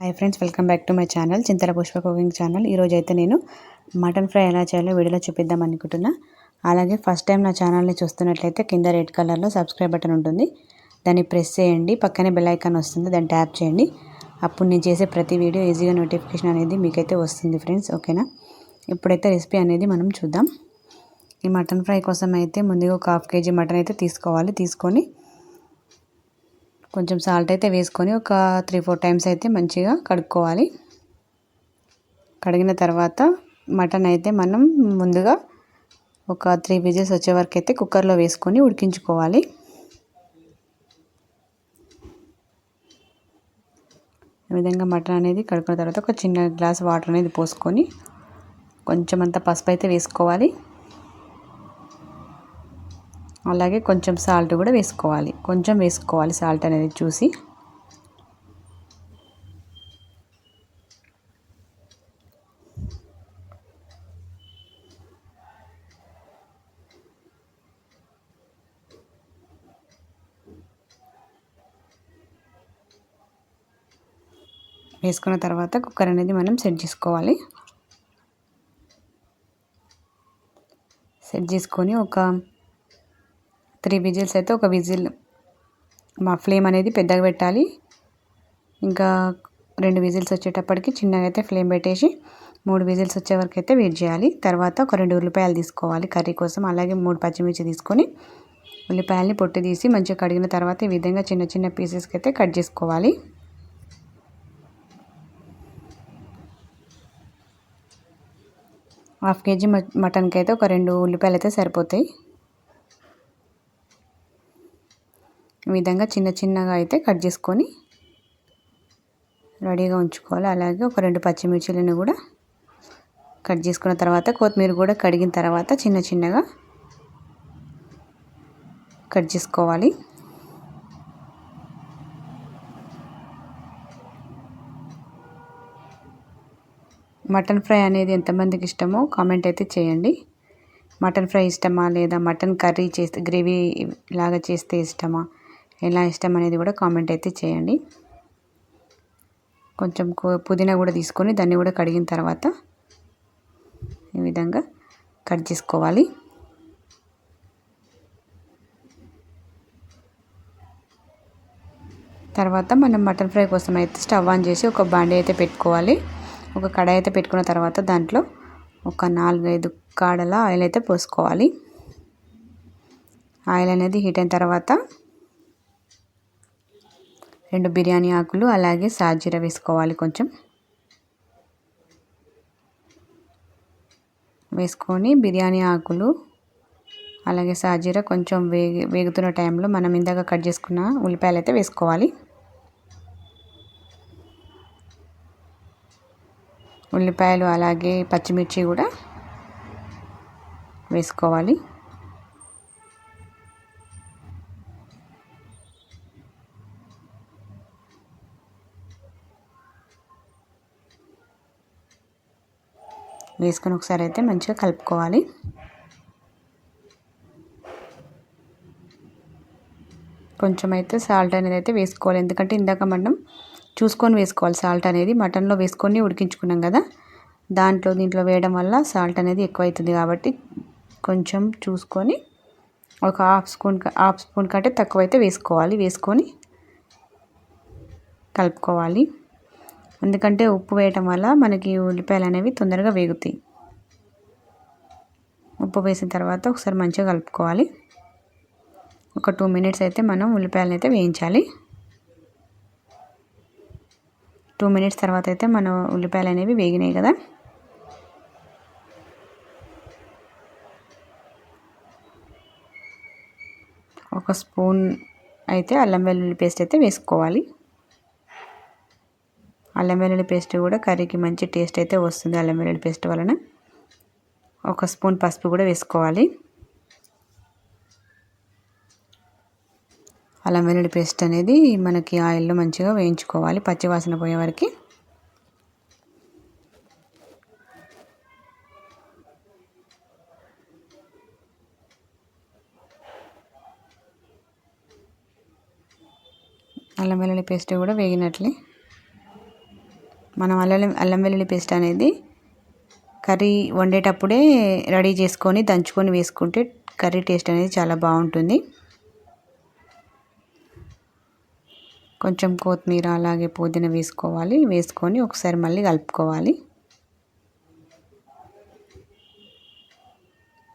Hi friends welcome back to my channel Chintala Pushpa cooking channel. ఈరోజు అయితే నేను mutton fry ఎలా చేయాలో వీడియోలో చూపిద్దాం అనుకుంటున్నా. అలాగే ఫస్ట్ టైం నా ఛానల్ని చూస్తున్నట్లయితే కింద రెడ్ కలర్లో సబ్స్క్రైబ్ బటన్ ఉంటుంది. దాన్ని ప్రెస్ చేయండి పక్కనే బెల్ ఐకాన్ వస్తుంది దాన్ని ట్యాప్ చేయండి. అప్పుడు నేను చేసే ప్రతి వీడియో ఈజీగా నోటిఫికేషన్ అనేది మీకైతే వస్తుంది ఫ్రెండ్స్ ఓకేనా? ఇప్పుడైతే రెసిపీ అనేది మనం చూద్దాం. ఈ మటన్ ఫ్రై కోసం అయితే ముందుగా ఒక హాఫ్ కేజీ మటన్ అయితే తీసుకోవాలి. తీసుకొని కొంచెం సాల్ట్ అయితే వేసుకొని ఒక త్రీ ఫోర్ టైమ్స్ అయితే మంచిగా కడుక్కోవాలి. కడిగిన తర్వాత మటన్ అయితే మనం ముందుగా ఒక త్రీ విజిల్స్ వచ్చే వరకు అయితే కుక్కర్లో వేసుకొని ఉడికించుకోవాలి. ఈ విధంగా మటన్ అనేది కడుక్కున్న తర్వాత ఒక చిన్న గ్లాస్ వాటర్ అనేది పోసుకొని కొంచెం అంత పసుపు అయితే వేసుకోవాలి. అలాగే కొంచెం సాల్ట్ కూడా వేసుకోవాలి. కొంచెం వేసుకోవాలి సాల్ట్ అనేది చూసి. వేసుకున్న తర్వాత కుక్కర్ అనేది మనం సెట్ చేసుకోవాలి. సెట్ చేసుకొని ఒక త్రీ విజిల్స్ అయితే ఒక విజిల్. మా ఫ్లేమ్ అనేది పెద్దగా పెట్టాలి. ఇంకా రెండు విజిల్స్ వచ్చేటప్పటికి చిన్నగా అయితే ఫ్లేమ్ పెట్టేసి మూడు విజిల్స్ వచ్చే వరకు అయితే వెయిట్ చేయాలి. తర్వాత ఒక రెండు ఉల్లిపాయలు తీసుకోవాలి కర్రీ కోసం. అలాగే మూడు పచ్చిమిర్చి తీసుకొని ఉల్లిపాయలని పొట్టి తీసి మంచిగా కడిగిన తర్వాత ఈ విధంగా చిన్న చిన్న పీసెస్కి అయితే కట్ చేసుకోవాలి. హాఫ్ కేజీ మటన్కి అయితే ఒక రెండు ఉల్లిపాయలు అయితే సరిపోతాయి. ఈ విధంగా చిన్న చిన్నగా అయితే కట్ చేసుకొని రెడీగా ఉంచుకోవాలి. అలాగే ఒక రెండు పచ్చిమిర్చిలను కూడా కట్ చేసుకున్న తర్వాత కొత్తిమీర కూడా కడిగిన తర్వాత చిన్న చిన్నగా కట్ చేసుకోవాలి. మటన్ ఫ్రై అనేది ఎంతమందికి ఇష్టమో కామెంట్ అయితే చేయండి. మటన్ ఫ్రై ఇష్టమా లేదా మటన్ కర్రీ చేస్తే గ్రేవీ లాగా చేస్తే ఇష్టమా? ఎలా ఇష్టం అనేది కూడా కామెంట్ అయితే చేయండి. కొంచెం పుదీనా కూడా తీసుకొని దాన్ని కూడా కడిగిన తర్వాత ఈ విధంగా కట్ చేసుకోవాలి. తర్వాత మనం మటన్ ఫ్రై కోసం అయితే స్టవ్ ఆన్ చేసి ఒక బాండీ అయితే పెట్టుకోవాలి. ఒక కడాయి అయితే పెట్టుకున్న తర్వాత దాంట్లో ఒక నాలుగైదు కాడల ఆయిల్ అయితే పోసుకోవాలి. ఆయిల్ అనేది హీట్ అయిన తర్వాత రెండు బిర్యానీ ఆకులు అలాగే సాజీర వేసుకోవాలి కొంచెం. వేసుకొని బిర్యానీ ఆకులు అలాగే సాజీర కొంచెం వేగి వేగుతున్న టైంలో మనం ఇందాక కట్ చేసుకున్న ఉల్లిపాయలు అయితే వేసుకోవాలి. ఉల్లిపాయలు అలాగే పచ్చిమిర్చి కూడా వేసుకోవాలి. వేసుకొని ఒకసారి అయితే మంచిగా కలుపుకోవాలి. కొంచెం అయితే సాల్ట్ అనేది అయితే వేసుకోవాలి. ఎందుకంటే ఇందాక మనం చూసుకొని వేసుకోవాలి. సాల్ట్ అనేది మటన్లో వేసుకొని ఉడికించుకున్నాం కదా దాంట్లో దీంట్లో వేయడం వల్ల సాల్ట్ అనేది ఎక్కువ అవుతుంది కాబట్టి కొంచెం చూసుకొని ఒక హాఫ్ స్పూన్ హాఫ్ స్పూన్ కంటే తక్కువ అయితే వేసుకోవాలి. వేసుకొని కలుపుకోవాలి. ఎందుకంటే ఉప్పు వేయటం వల్ల మనకి ఉల్లిపాయలు అనేవి తొందరగా వేగుతాయి. ఉప్పు వేసిన తర్వాత ఒకసారి మంచిగా కలుపుకోవాలి. ఒక టూ మినిట్స్ అయితే మనం ఉల్లిపాయలను అయితే వేయించాలి. టూ మినిట్స్ తర్వాత అయితే మన ఉల్లిపాయలు అనేవి వేగినాయి కదా. ఒక స్పూన్ అయితే అల్లం వెల్లుల్లి పేస్ట్ అయితే వేసుకోవాలి. అల్లం వెల్లుల్లి పేస్ట్ కూడా కర్రీకి మంచి టేస్ట్ అయితే వస్తుంది అల్లం వెల్లుల్లి పేస్ట్ వలన. ఒక స్పూన్ పసుపు కూడా వేసుకోవాలి. అల్లం వెల్లుల్లి పేస్ట్ అనేది మనకి ఆయిల్లో మంచిగా వేయించుకోవాలి పచ్చివాసన పోయే వరకు. అల్లం వెల్లుల్లి పేస్ట్ కూడా వేగినట్లే. మనం అల్లం అల్లం వెల్లుల్లి పేస్ట్ అనేది కర్రీ వండేటప్పుడే రెడీ చేసుకొని దంచుకొని వేసుకుంటే కర్రీ టేస్ట్ అనేది చాలా బాగుంటుంది. కొంచెం కొత్తిమీర అలాగే పుదీనా వేసుకోవాలి. వేసుకొని ఒకసారి మళ్ళీ కలుపుకోవాలి.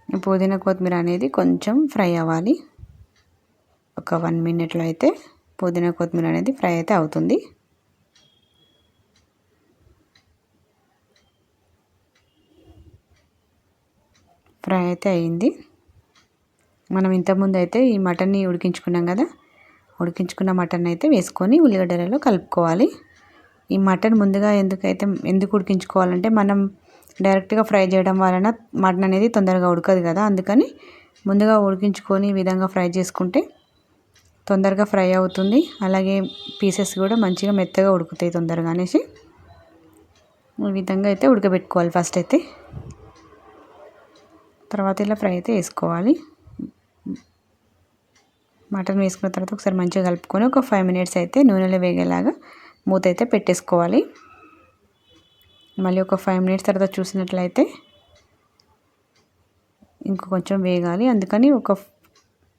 పుదీనా కొత్తిమీర అనేది కొంచెం ఫ్రై అవ్వాలి. ఒక వన్ మినిట్లో అయితే పుదీనా కొత్తిమీర అనేది ఫ్రై అయితే అవుతుంది. ఫ్రై అయితే అయింది. మనం ఇంతకుముందు అయితే ఈ మటన్ని ఉడికించుకున్నాం కదా ఉడికించుకున్న మటన్ అయితే వేసుకొని ఉల్లిగడ్డలలో కలుపుకోవాలి. ఈ మటన్ ముందుగా ఎందుకైతే ఎందుకు ఉడికించుకోవాలంటే మనం డైరెక్ట్గా ఫ్రై చేయడం వలన మటన్ అనేది తొందరగా ఉడకదు కదా అందుకని ముందుగా ఉడికించుకొని ఈ విధంగా ఫ్రై చేసుకుంటే తొందరగా ఫ్రై అవుతుంది. అలాగే పీసెస్ కూడా మంచిగా మెత్తగా ఉడుకుతాయి తొందరగా అనేసి ఈ విధంగా అయితే ఉడకబెట్టుకోవాలి ఫస్ట్ అయితే. తర్వాత ఇలా ఫ్రై అయితే వేసుకోవాలి. మటన్ వేసుకున్న తర్వాత ఒకసారి మంచిగా కలుపుకొని ఒక ఫైవ్ మినిట్స్ అయితే నూనెలో వేగేలాగా మూత అయితే పెట్టేసుకోవాలి. మళ్ళీ ఒక ఫైవ్ మినిట్స్ తర్వాత చూసినట్లయితే ఇంకా కొంచెం వేగాలి. అందుకని ఒక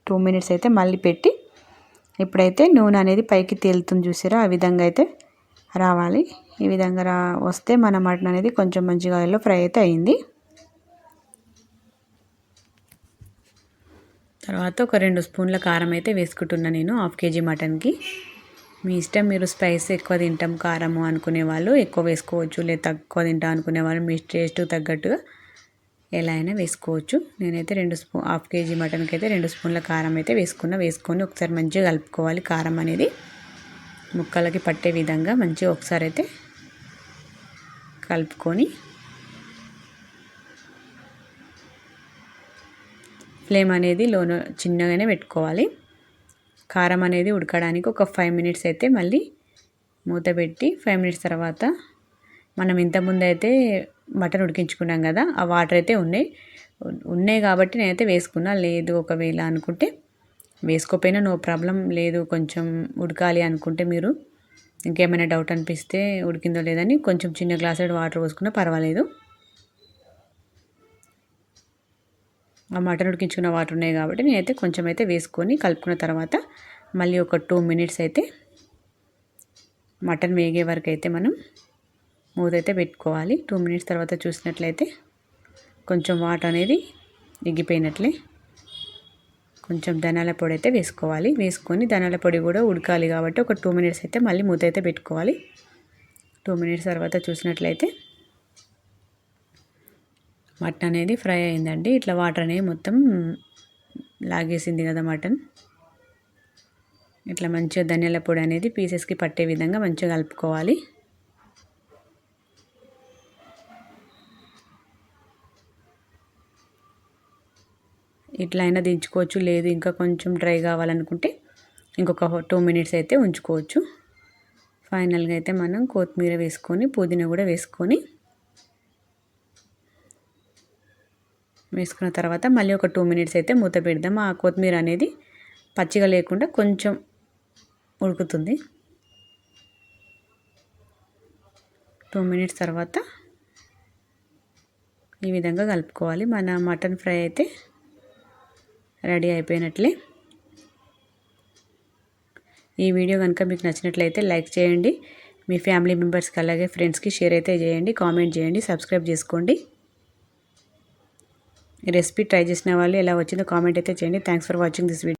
టూ మినిట్స్ అయితే మళ్ళీ పెట్టి ఇప్పుడైతే నూనె అనేది పైకి తేలుతుంది చూసారా ఆ విధంగా అయితే రావాలి. ఈ విధంగా రా వస్తే మన మటన్ అనేది కొంచెం మంచిగా ఆయిల్లో ఫ్రై అయితే అయింది. తర్వాత ఒక రెండు స్పూన్ల కారం అయితే వేసుకుంటున్నా నేను హాఫ్ కేజీ మటన్కి. మీ ఇష్టం మీరు స్పైస్ ఎక్కువ తింటాం కారము అనుకునే వాళ్ళు ఎక్కువ వేసుకోవచ్చు లేదా తక్కువ తింటాం అనుకునే వాళ్ళు మీ టేస్ట్ తగ్గట్టుగా ఎలా అయినా వేసుకోవచ్చు. నేనైతే రెండు స్పూ హాఫ్ కేజీ మటన్కి అయితే రెండు స్పూన్ల కారం అయితే వేసుకున్నా. వేసుకొని ఒకసారి మంచిగా కలుపుకోవాలి. కారం అనేది ముక్కలకి పట్టే విధంగా మంచిగా ఒకసారి అయితే కలుపుకొని ఫ్లేమ్ అనేది లోన చిన్నగానే పెట్టుకోవాలి. కారం అనేది ఉడకడానికి ఒక ఫైవ్ మినిట్స్ అయితే మళ్ళీ మూత పెట్టి ఫైవ్ మినిట్స్ తర్వాత మనం ఇంతకుముందు అయితే మటన్ ఉడికించుకున్నాం కదా ఆ వాటర్ అయితే ఉన్నాయి ఉన్నాయి కాబట్టి నేనైతే వేసుకున్నా. లేదు ఒకవేళ అనుకుంటే వేసుకోపోయినా నో ప్రాబ్లం లేదు కొంచెం ఉడకాలి అనుకుంటే మీరు ఇంకేమైనా డౌట్ అనిపిస్తే ఉడికిందో లేదని కొంచెం చిన్న గ్లాస్ వాటర్ పోసుకున్నా పర్వాలేదు. మటన్ ఉడికించుకున్న వాటర్ ఉన్నాయి కాబట్టి నేనైతే కొంచెం అయితే వేసుకొని కలుపుకున్న తర్వాత మళ్ళీ ఒక టూ మినిట్స్ అయితే మటన్ వేగే వరకు అయితే మనం మూత అయితే పెట్టుకోవాలి. టూ మినిట్స్ తర్వాత చూసినట్లయితే కొంచెం వాటర్ అనేది ఎగ్గిపోయినట్లే కొంచెం ధనాల పొడి అయితే వేసుకోవాలి. వేసుకొని ధనాల పొడి కూడా ఉడకాలి కాబట్టి ఒక టూ మినిట్స్ అయితే మళ్ళీ మూత అయితే పెట్టుకోవాలి. టూ మినిట్స్ తర్వాత చూసినట్లయితే మటన్ అనేది ఫ్రై అయిందండి. ఇట్లా వాటర్ అనేది మొత్తం లాగేసింది కదా మటన్. ఇట్లా మంచిగా ధనియాల పొడి అనేది పీసెస్కి పట్టే విధంగా మంచిగా కలుపుకోవాలి. ఇట్లా అయినా దించుకోవచ్చు లేదు ఇంకా కొంచెం డ్రై కావాలనుకుంటే ఇంకొక టూ మినిట్స్ అయితే ఉంచుకోవచ్చు. ఫైనల్గా అయితే మనం కొత్తిమీర వేసుకొని పుదీనా కూడా వేసుకొని వేసుకున్న తర్వాత మళ్ళీ ఒక టూ మినిట్స్ అయితే మూత పెడదాం. ఆ కొత్తిమీర అనేది పచ్చిగా లేకుండా కొంచెం ఉడుకుతుంది. టూ మినిట్స్ తర్వాత ఈ విధంగా కలుపుకోవాలి. మన మటన్ ఫ్రై అయితే రెడీ అయిపోయినట్లే. ఈ వీడియో కనుక మీకు నచ్చినట్లయితే లైక్ చేయండి. మీ ఫ్యామిలీ మెంబర్స్కి అలాగే ఫ్రెండ్స్కి షేర్ అయితే చేయండి. కామెంట్ చేయండి. సబ్స్క్రైబ్ చేసుకోండి. రెసిపీ ట్రై చేసిన వాళ్ళు ఎలా వచ్చిందో కామెంట్ అయితే చేయండి. Thanks for watching this video